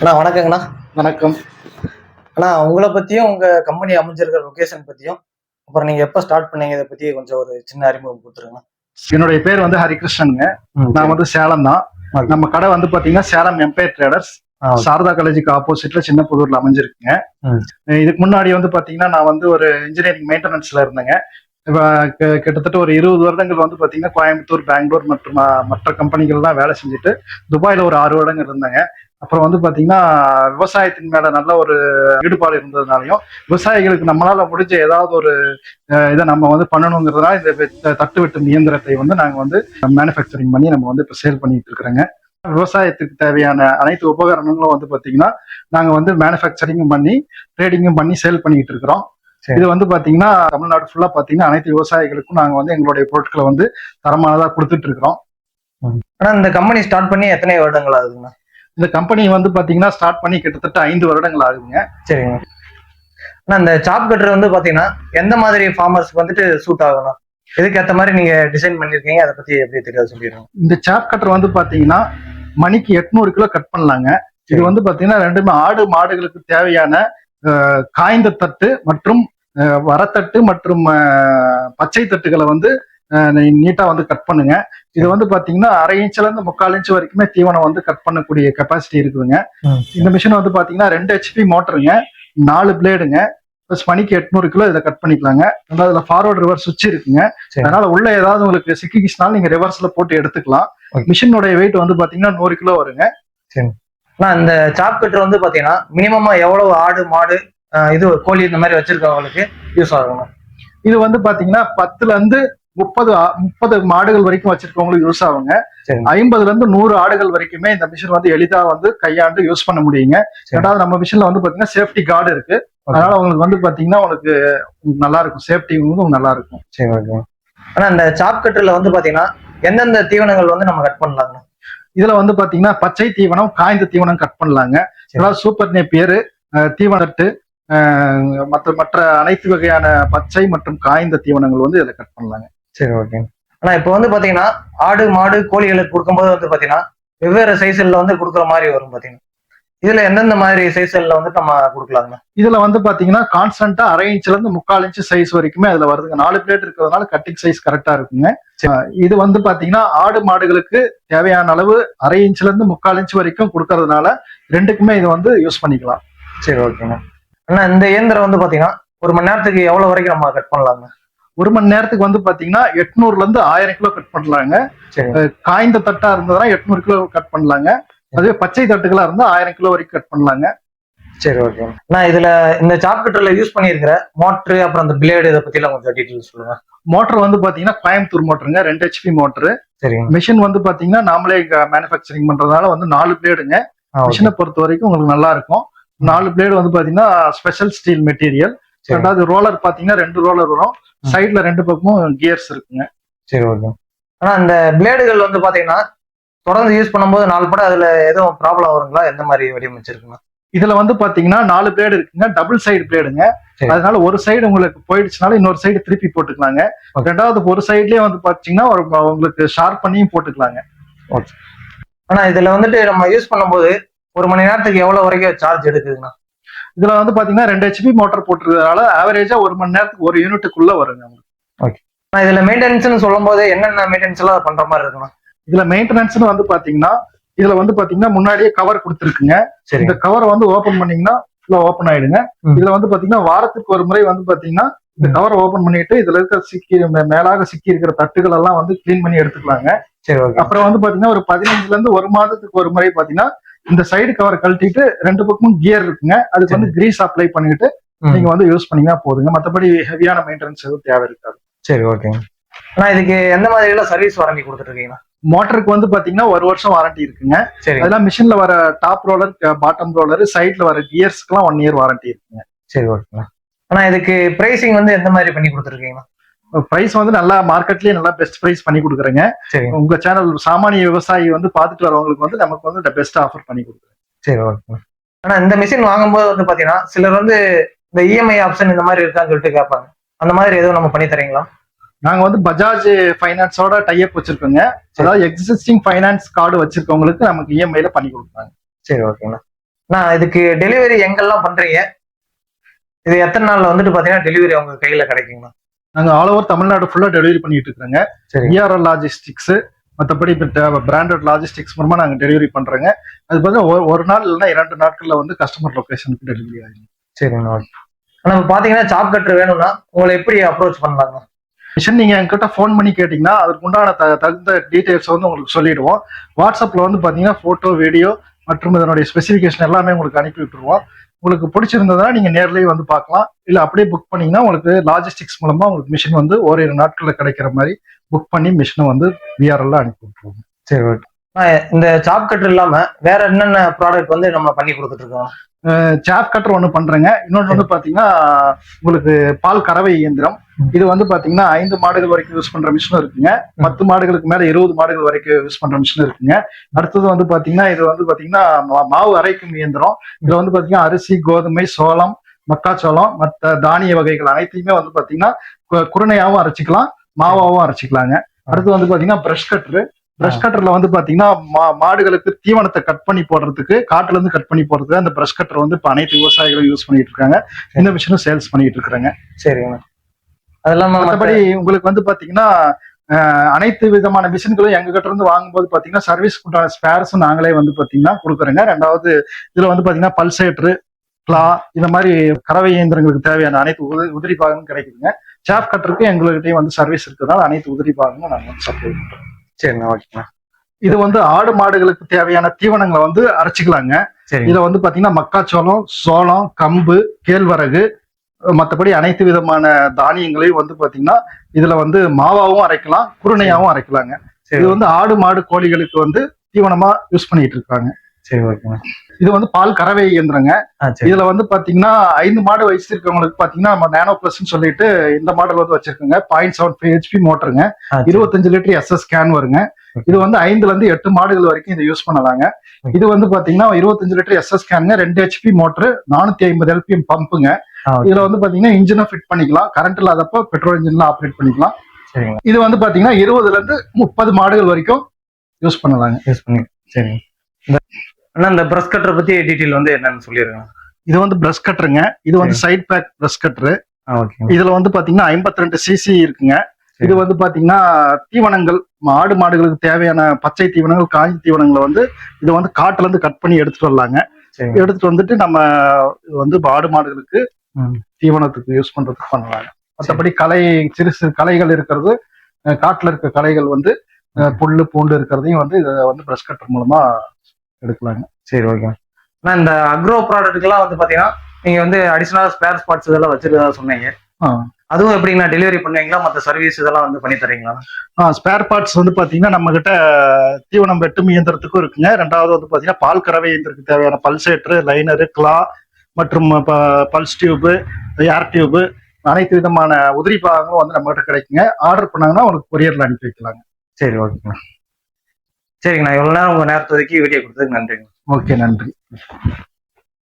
அண்ணா வணக்கங்கண்ணா. வணக்கம். அண்ணா உங்களை பத்தியும் உங்க கம்பெனி அமைஞ்சிருக்கிற லொகேஷன் பத்தியும் அப்புறம் நீங்க எப்ப ஸ்டார்ட் பண்ணீங்க இதை பத்தி கொஞ்சம் ஒரு சின்ன அறிமுகம் கொடுத்துருங்க என்னுடைய பேர் வந்து ஹரிகிருஷ்ணனுங்க. நான் வந்து சேலம் தான். நம்ம கடை வந்து பாத்தீங்கன்னா சேலம் எம்பையர் ட்ரேடர்ஸ் சாரதா காலேஜுக்கு ஆப்போசிட்ல சின்ன புதூர்ல அமைஞ்சிருக்குங்க. இதுக்கு முன்னாடி வந்து பாத்தீங்கன்னா நான் வந்து ஒரு இன்ஜினியரிங் மெயின்டெனன்ஸ்ல இருந்தேங்க. கிட்டத்தட்ட ஒரு இருபது வருடங்கள் வந்து பாத்தீங்கன்னா கோயம்புத்தூர் பெங்களூர் மற்றும் மற்ற கம்பெனிகள்லாம் வேலை செஞ்சுட்டு துபாயில ஒரு ஆறு வருடங்கள் இருந்தேங்க. அப்புறம் வந்து பாத்தீங்கன்னா விவசாயத்தின் மேல நல்ல ஒரு ஈடுபாடு இருந்ததுனாலையும் விவசாயிகளுக்கு நம்மளால முடிஞ்ச ஏதாவது ஒரு இதை நம்ம வந்து பண்ணணுங்கிறதுனால இந்த தட்டு வெட்டும் இயந்திரத்தை வந்து நாங்க வந்து மேனுஃபேக்சரிங் பண்ணி நம்ம வந்து இப்போ சேல் பண்ணிட்டு இருக்கிறோங்க. விவசாயத்துக்கு தேவையான அனைத்து உபகரணங்களும் வந்து பாத்தீங்கன்னா நாங்க வந்து மேனுஃபேக்சரிங்கும் பண்ணி ட்ரேடிங்கும் பண்ணி சேல் பண்ணிட்டு இருக்கிறோம். இது வந்து பாத்தீங்கன்னா தமிழ்நாடு ஃபுல்லா பாத்தீங்கன்னா அனைத்து விவசாயிகளுக்கும் நாங்க வந்து எங்களுடைய பொருட்களை வந்து தரமானதா கொடுத்துட்டு இருக்கிறோம். ஆனா இந்த கம்பெனி ஸ்டார்ட் பண்ணி எத்தனை வருடங்கள் ஆகுதுங்கண்ணா இந்த கம்பெனி வந்து பாத்தீங்கன்னா ஸ்டார்ட் பண்ணி கிட்டத்தட்ட ஐந்து வருடங்கள் ஆகுதுங்க. சரிங்க. ஆனா இந்த சாப் கட்டர் வந்து பாத்தீங்கன்னா எந்த மாதிரி ஃபார்மர்ஸ்க்கு வந்துட்டு சூட் ஆகணும்? இதுக்கு ஏத்த மாதிரி நீங்க டிசைன் பண்ணிருக்கீங்க அதை பத்தி எப்படி தெரியாது சொல்லிடுங்க. இந்த சாப் கட்டர் வந்து பாத்தீங்கன்னா மணிக்கு எட்நூறு கிலோ கட் பண்ணலாங்க. இது. வந்து பாத்தீங்கன்னா ரெண்டுமே ஆடு மாடுகளுக்கு தேவையான காய்ந்த தட்டு மற்றும் வரத்தட்டு மற்றும் பச்சை தட்டுகளை வந்து நீட்டா வந்து கட் பண்ணுங்க. இது வந்து பாத்தீங்கன்னா அரை இன்ச்ல இருந்து முக்கால் இன்ச் வரைக்குமே தீவனம் வந்து கட் பண்ணக்கூடிய கெப்பாசிட்டி இருக்குதுங்க. இந்த மிஷின் வந்து பாத்தீங்கன்னா ரெண்டு ஹெச்பி மோட்டருங்க நாலு பிளேடுங்க ப்ளஸ் மணிக்கு எட்நூறு கிலோ இதை கட் பண்ணிக்கலாங்க. ரெண்டாவது இதுல ஃபார்வர்ட் ரிவர்ஸ் சுவிட்ச் இருக்குங்க. சரி. அதனால உள்ள ஏதாவது உங்களுக்கு சிக்கிக்கிச்சுனாலும் நீங்க ரிவர்ஸ்ல போட்டு எடுத்துக்கலாம். மிஷினுடைய வெயிட் வந்து பாத்தீங்கன்னா நூறு கிலோ வருங்க. ஆனா இந்த சாப் கட்டர் வந்து பாத்தீங்கன்னா மினிமமா எவ்வளவு ஆடு மாடு இது கோழி இந்த மாதிரி வச்சிருக்கவங்களுக்கு யூஸ் ஆகணும் இது வந்து பாத்தீங்கன்னா பத்துல இருந்து முப்பது முப்பது மாடுகள் வரைக்கும் வச்சிருக்கவங்களுக்கு யூஸ் ஆகுங்க. சரி ஐம்பதுல இருந்து நூறு ஆடுகள் வரைக்குமே இந்த மிஷின் வந்து எளிதா வந்து கையாண்டு யூஸ் பண்ண முடியுங்க. ரெண்டாவது நம்ம மிஷின்ல வந்து பாத்தீங்கன்னா சேஃப்டி கார்டு இருக்கு. அதனால உங்களுக்கு வந்து பாத்தீங்கன்னா உங்களுக்கு நல்லா இருக்கும். சேஃப்டி வந்து நல்லா இருக்கும். சரி ஓகே. ஆனா இந்த சாப் கட்டர்ல வந்து பாத்தீங்கன்னா எந்தெந்த தீவனங்கள் வந்து நம்ம கட் பண்ணலாங்க? இதுல வந்து பாத்தீங்கன்னா பச்சை தீவனம் காய்ந்த தீவனம் கட் பண்ணலாங்க. அதாவது சூப்பர் நேப்பியர் தீவனட்டு மற்ற மற்ற அனைத்து வகையான பச்சை மற்றும் காய்ந்த தீவனங்கள் வந்து இதுல கட் பண்ணலாங்க. சரி ஓகே ஆனா இப்போ வந்து பாத்தீங்கன்னா ஆடு மாடு கோழிகளுக்கு கொடுக்கும்போது வந்து பாத்தீங்கன்னா வெவ்வேறு சைஸ்ல வந்து கொடுக்குற மாதிரி வரும் பாத்தீங்கன்னா. இதுல எந்தெந்த மாதிரி சைஸ்ல வந்து நம்ம கொடுக்கலாங்க? இதுல வந்து பாத்தீங்கன்னா கான்ஸ்டன்டா அரை இன்ச்ல இருந்து முக்கால் இன்ச் சைஸ் வரைக்குமே அதுல வருதுங்க. நாலு பிளேட் இருக்கிறதுனால கட்டிங் சைஸ் கரெக்டா இருக்குங்க. இது வந்து பாத்தீங்கன்னா ஆடு மாடுகளுக்கு தேவையான அளவு அரை இன்ச்ல இருந்து முக்கால் இன்ச் வரைக்கும் கொடுக்கறதுனால ரெண்டுக்குமே இது வந்து யூஸ் பண்ணிக்கலாம். சரி ஓகேங்க ஆனா இந்த இயந்திரம் வந்து பாத்தீங்கன்னா ஒரு மணி நேரத்துக்கு எவ்வளவு வரைக்கும் நம்ம கட் பண்ணலாங்க? ஒரு மணி நேரத்துக்கு வந்து பாத்தீங்கன்னா எட்நூறுல இருந்து ஆயிரம் கிலோ கட் பண்ணலாங்க சரி. காய்ந்த தட்டா இருந்ததுன்னா எட்நூறு கிலோ கட் பண்ணலாங்க. அதுவே பச்சை தட்டுகளா இருந்தா ஆயிரம் கிலோ வரைக்கும் கட் பண்ணலாங்க. சரி ஓகே நான் இதுல இந்த சாப் கட்டர்ல யூஸ் பண்ணியிருக்கிற மோட்ரு அப்புறம் அந்த பிளேடு இதை பத்தி எல்லாம் கொஞ்சம் டீட்டெயில் சொல்லுங்க. மோட்டர் வந்து பாத்தீங்கன்னா கோயம்புத்தூர் மோட்டருங்க ரெண்டு ஹெச்பி மோட்டர் சரிங்க மிஷின் வந்து பாத்தீங்கன்னா நாமளே மேனுஃபேக்சரிங் பண்றதுனால வந்து நாலு பிளேடுங்க. மிஷினை பொறுத்த வரைக்கும் உங்களுக்கு நல்லா இருக்கும். நாலு பிளேடு வந்து பாத்தீங்கன்னா ஸ்பெஷல் ஸ்டீல் மெட்டீரியல். ரெண்டாவது ரோலர் பாத்தீங்கன்னா ரெண்டு ரோலர் வரும். சைடுல ரெண்டு பக்கமும் கியர்ஸ் இருக்குங்க. சரி ஓகே ஆனா இந்த பிளேடுகள் வந்து பாத்தீங்கன்னா தொடர்ந்து யூஸ் பண்ணும்போது நாலு படம் அதுல எதுவும் ப்ராப்ளம் வருங்களா? எந்த மாதிரி வடிவமைச்சிருக்குங்க இதுல வந்து பாத்தீங்கன்னா நாலு பிளேடு இருக்குங்க. டபுள் சைடு பிளேடுங்க. அதனால ஒரு சைடு உங்களுக்கு போயிடுச்சுனால இன்னொரு சைடு திருப்பி போட்டுக்கலாங்க. ரெண்டாவது ஒரு சைட்லயே வந்து பாத்தீங்கன்னா உங்களுக்கு ஷார்ப் பண்ணியும் போட்டுக்கலாங்க. ஆனா இதுல வந்துட்டு நம்ம யூஸ் பண்ணும்போது ஒரு மணி நேரத்துக்கு எவ்வளவு வரைக்கும் சார்ஜ் எடுக்குதுங்கண்ணா இதுல வந்து பாத்தீங்கன்னா ரெண்டு ஹெச்பி மோட்டர் போட்டுருக்கறதுனால ஆவரேஜா ஒரு மணி நேரத்துக்கு ஒரு யூனிட்டுக்குள்ள வருங்க உங்களுக்கு. ஆனா இதுல மெயின்டெனன்ஸ்னு சொல்லும் போது என்னென்ன மெயின்டெனன்ஸ் எல்லாம் பண்ற மாதிரி இருக்குண்ணா இதுல மெயின்டெனன்ஸ்னு வந்து பாத்தீங்கன்னா இதுல வந்து பாத்தீங்கன்னா முன்னாடியே கவர் கொடுத்துருக்குங்க. சரி. இந்த கவரை வந்து ஓபன் பண்ணீங்கன்னா ஃபுல்லா ஓபன் ஆயிடுங்க. இதுல வந்து பாத்தீங்கன்னா வாரத்துக்கு ஒரு முறை வந்து பாத்தீங்கன்னா இந்த. கவரை ஓபன் பண்ணிட்டு இதுல இருக்க சிக்கி மே- மேலாக சிக்கி இருக்கிற தட்டுகள் எல்லாம் வந்து க்ளீன் பண்ணி எடுத்துக்கலாங்க. சரி ஓகே அப்புறம் வந்து பாத்தீங்கன்னா ஒரு பதினஞ்சுல இருந்து ஒரு மாதத்துக்கு ஒரு முறை பாத்தீங்கன்னா இந்த சைடு கவர் கழட்டிட்டு ரெண்டு பக்கமும் கியர் இருக்குங்க. அதுக்கு வந்து கிரீஸ் அப்ளை பண்ணிட்டு நீங்க வந்து யூஸ் பண்ணீங்கன்னா போதுங்க. மத்தபடி ஹெவியான மெயின்டெனன்ஸ் எதுவும் தேவை இருக்காது. சரி ஓகேங்க ஆனா இதுக்கு எந்த மாதிரி எல்லாம் சர்வீஸ் வாரண்டி கொடுத்துட்டு இருக்கீங்கண்ணா மோட்டருக்கு வந்து பாத்தீங்கன்னா ஒரு வருஷம் வாரண்டி இருக்குங்க. சரி. அதெல்லாம் மிஷின்ல வர டாப் ரோலர் பாட்டம் ரோலர் சைட்ல வர கியர்ஸ்க்குலாம் ஒன் இயர் வாரண்டி இருக்குங்க. சரி ஓகேண்ணா ஆனா இதுக்கு பிரைசிங் வந்து எந்த மாதிரி பண்ணி கொடுத்துருக்கீங்கண்ணா பிரைஸ் வந்து நல்லா மார்க்கெட்லயே நல்லா பெஸ்ட் பிரைஸ் பண்ணி கொடுக்குறேங்க. உங்க சேனல் சாமானிய விவசாயி வந்து பாத்துட்டு வரவங்களுக்கு வந்து நமக்கு வந்து பெஸ்ட் ஆஃபர் பண்ணி கொடுக்குறேன். சரி ஓகே ஆனா இந்த மிஷின் வாங்கும்போது வந்து பாத்தீங்கன்னா சிலர் வந்து இந்த இஎம்ஐ ஆப்ஷன் இந்த மாதிரி இருக்கான்னு சொல்லிட்டு கேட்பாங்க. அந்த மாதிரி எதுவும் நம்ம பண்ணி தரீங்களா? நாங்க வந்து பஜாஜ் ஃபைனான்ஸோட டைப் வச்சிருக்கோங்க. அதாவது எக்ஸிஸ்டிங் ஃபைனான்ஸ் கார்டு வச்சிருக்கவங்களுக்கு நமக்கு இஎம்ஐல பண்ணி கொடுக்குறாங்க. சரி ஓகேண்ணா நான் இதுக்கு டெலிவரி எங்கெல்லாம் பண்றீங்க? இது எத்தனை நாள்ல வந்துட்டு பாத்தீங்கன்னா டெலிவரி உங்க கையில கிடைக்குங்களா? நாங்க ஆல் ஓவர் தமிழ்நாடு ஃபுல்லா டெலிவரி பண்ணிட்டு இருக்கிறோங்க. சரி. விஆர்எல் லாஜிஸ்டிக்ஸ் மற்றபடி பிராண்டட் லாஜிஸ்டிக்ஸ் மூலமா நாங்க டெலிவரி பண்றோங்க. அது பார்த்தா ஒரு- நாள் இல்லைன்னா இரண்டு நாட்கள்ல வந்து கஸ்டமர் லொகேஷனுக்கு டெலிவரி ஆகும் சரிங்கண்ணா இப்ப பாத்தீங்கன்னா சாப் கட்டர் வேணும்னா உங்களை எப்படி அப்ரோச் பண்ணலாங்க? மிஷின் நீங்க என்கிட்ட ஃபோன் பண்ணி கேட்டீங்கன்னா அதுக்கு உண்டான த- தகுந்த டீடைல்ஸ் வந்து உங்களுக்கு சொல்லிடுவோம். வாட்ஸ்அப்ல வந்து பாத்தீங்கன்னா போட்டோ வீடியோ மற்றும் இதனுடைய ஸ்பெசிஃபிகேஷன் எல்லாமே உங்களுக்கு அனுப்பி விட்டுருவோம். உங்களுக்கு பிடிச்சிருந்ததுன்னா நீங்க நேர்லயே வந்து பார்க்கலாம். இல்ல அப்படியே புக் பண்ணீங்கன்னா உங்களுக்கு லாஜிஸ்டிக்ஸ் மூலமா உங்களுக்கு மிஷின் வந்து ஓரிரு நாட்கள்ல கிடைக்கிற மாதிரி புக் பண்ணி மிஷினை வந்து விஆர்எல்ல அனுப்பி விட்டுருவோம். சரி ஓகே இந்த சாப் கட்டர் இல்லாம வேற என்னென்ன ப்ராடக்ட் வந்து நம்ம பண்ணி கொடுத்துட்டு இருக்கோம்? சாப் கட்டர் ஒன்று பண்றேங்க. இன்னொன்று வந்து பாத்தீங்கன்னா உங்களுக்கு பால் கறவை இயந்திரம். இது வந்து பாத்தீங்கன்னா ஐந்து மாடுகள் வரைக்கும் யூஸ் பண்ற மிஷினும் இருக்குங்க. பத்து மாடுகளுக்கு மேல இருபது மாடுகள் வரைக்கும் யூஸ் பண்ற மிஷின் இருக்குங்க. அடுத்தது வந்து பாத்தீங்கன்னா இது வந்து பாத்தீங்கன்னா மா- மாவு அரைக்கும் இயந்திரம். இதுல வந்து பாத்தீங்கன்னா அரிசி கோதுமை சோளம் மக்காச்சோளம் மற்ற தானிய வகைகள் அனைத்தையுமே வந்து பாத்தீங்கன்னா குருணையாவும் அரைச்சிக்கலாம் மாவாவும் அரைச்சிக்கலாங்க. அடுத்து வந்து பாத்தீங்கன்னா பிரஷ் கட்டர் பிரஷ் கட்டர்ல வந்து பாத்தீங்கன்னா மா- மாடுகளுக்கு தீவனத்தை கட் பண்ணி போடுறதுக்கு காட்டுல இருந்து கட் பண்ணி போடுறதுக்கு அந்த பிரஷ் கட்டர் வந்து இப்ப அனைத்து விவசாயிகளும் யூஸ் பண்ணிட்டு இருக்காங்க. இந்த மிஷினும் சேல்ஸ் பண்ணிட்டு இருக்காங்க சரிங்கண்ணா அது இல்லாம மற்றபடி உங்களுக்கு வந்து பாத்தீங்கன்னா அனைத்து விதமான மிஷின்களும் எங்க கிட்ட இருந்து வாங்கும்போது பாத்தீங்கன்னா சர்வீஸ் உண்டான ஸ்பேர்ஸும் நாங்களே வந்து பாத்தீங்கன்னா கொடுக்குறோங்க. ரெண்டாவது இதுல வந்து பாத்தீங்கன்னா பல்சேட்ரு கிளா இந்த மாதிரி கறவை இயந்திரங்களுக்கு தேவையான அனைத்து உத- உதிரி பாகங்களும் கிடைக்குதுங்க. சாப் கட்டருக்கு எங்ககிட்டயும் வந்து சர்வீஸ் இருக்கிறதுனால அனைத்து உதிரி பாகங்களும் நாங்க வந்து சப்ளை பண்றோம். சரிண்ணா ஓகேண்ணா இது வந்து ஆடு மாடுகளுக்கு தேவையான தீவனங்களை வந்து அரைச்சிக்கலாங்க. இதுல வந்து பாத்தீங்கன்னா மக்காச்சோளம் சோளம் கம்பு கேழ்வரகு மற்றபடி அனைத்து விதமான தானியங்களையும் வந்து பாத்தீங்கன்னா இதுல வந்து மாவாவும் அரைக்கலாம் குருணையாவும் அரைக்கலாங்க. இது வந்து ஆடு மாடு கோழிகளுக்கு வந்து தீவனமா யூஸ் பண்ணிட்டு இருக்காங்க. சரி ஓகேண்ணா இது வந்து பால் கறவை இயந்திரங்க. இதுல வந்து பாத்தீங்கன்னா ஐந்து மாடு வச்சிருக்கவங்களுக்கு பாத்தீங்கன்னா நம்ம நேனோ பிளஸ் சொல்லிட்டு இந்த மாடல் வந்து வச்சிருக்கோங்க. பாயிண்ட் செவன் ஃபைவ் ஹெச்பி மோட்டருங்க. இருபத்தஞ்சு லிட்டர் எஸ்எஸ் ஸ்கேன் வருங்க. இது வந்து ஐந்துல இருந்து எட்டு மாடுகள் வரைக்கும் இதை யூஸ் பண்ணலாங்க. இது வந்து பாத்தீங்கன்னா இருபத்தஞ்சு லிட்டர் எஸ்எஸ் ஸ்கேனுங்க ரெண்டு ஹெச்பி மோட்டர் நானூத்தி ஐம்பது எல்பிஎம் பம்புங்க. இதுல வந்து பாத்தீங்கன்னா இன்ஜினை ஃபிட் பண்ணிக்கலாம். கரண்ட் இல்லாதப்ப பெட்ரோல் இன்ஜின்ல ஆப்ரேட் பண்ணிக்கலாம். சரிங்க. இது வந்து பாத்தீங்கன்னா இருபதுல இருந்து முப்பது மாடுகள் வரைக்கும் யூஸ் பண்ணலாங்க. யூஸ் பண்ணி சரிங்க அண்ணா இந்த பிரஷ் கட்டரை பத்தி டீட்டெயில் வந்து என்னன்னு சொல்லிருங்க. இது வந்து பிரஷ் கட்டருங்க இது வந்து சைட் பேக் பிரஷ் கட்டரு இதுல வந்து பாத்தீங்கன்னா 52 ரெண்டு சிசி இருக்குங்க. இது வந்து பாத்தீங்கன்னா தீவனங்கள் ஆடு மாடுகளுக்கு தேவையான பச்சை தீவனங்கள் காய்ந்த தீவனங்களை வந்து இது வந்து காட்டுல இருந்து கட் பண்ணி எடுத்துட்டு வரலாங்க. எடுத்துட்டு வந்துட்டு நம்ம இது வந்து ஆடு மாடுகளுக்கு. தீவனத்துக்கு யூஸ் பண்றதுக்கு பண்ணலாங்க. மற்றபடி களை சிறு சிறு களைகள் இருக்கிறது காட்டுல இருக்க களைகள் வந்து புல்லு பூண்டு இருக்கிறதையும் வந்து இதை வந்து பிரஷ் கட்டர் மூலமா எடுக்கலாங்க. சரி ஓகே அண்ணா இந்த அக்ரோ ப்ராடக்ட்டுக்கெல்லாம் வந்து பாத்தீங்கன்னா நீங்க வந்து அடிஷனல் ஸ்பேர் பார்ட்ஸ் இதெல்லாம் வச்சிருக்கதா சொன்னீங்க. ஆ. அதுவும் எப்படிங்கண்ணா டெலிவரி பண்ணுவீங்களா? மற்ற சர்வீஸ் இதெல்லாம் வந்து பண்ணி தரீங்களா? ஸ்பேர் பார்ட்ஸ் வந்து பாத்தீங்கன்னா நம்ம கிட்ட தீவனம் வெட்டும் இயந்திரத்துக்கும் இருக்குங்க. ரெண்டாவது வந்து பாத்தீங்கன்னா பால் கறவை இயந்திரத்துக்கு தேவையான பல்சேட்டர் லைனரு கிளா மற்றும் பல்ஸ் டியூபு ஏர் டியூபு அனைத்து விதமான உதிரி பாகங்களும் வந்து நம்ம கிட்ட கிடைக்குங்க. ஆர்டர் பண்ணாங்கன்னா உங்களுக்கு கொரியர்ல அனுப்பி வைக்கலாங்க. சரி ஓகேண்ணா சரிங்கண்ணா. இவ்வளவு நேரம் உங்க நேரத்தை ஒதுக்கி வீடியோ கொடுத்ததுக்கு நன்றிங்க. ஓகே நன்றி.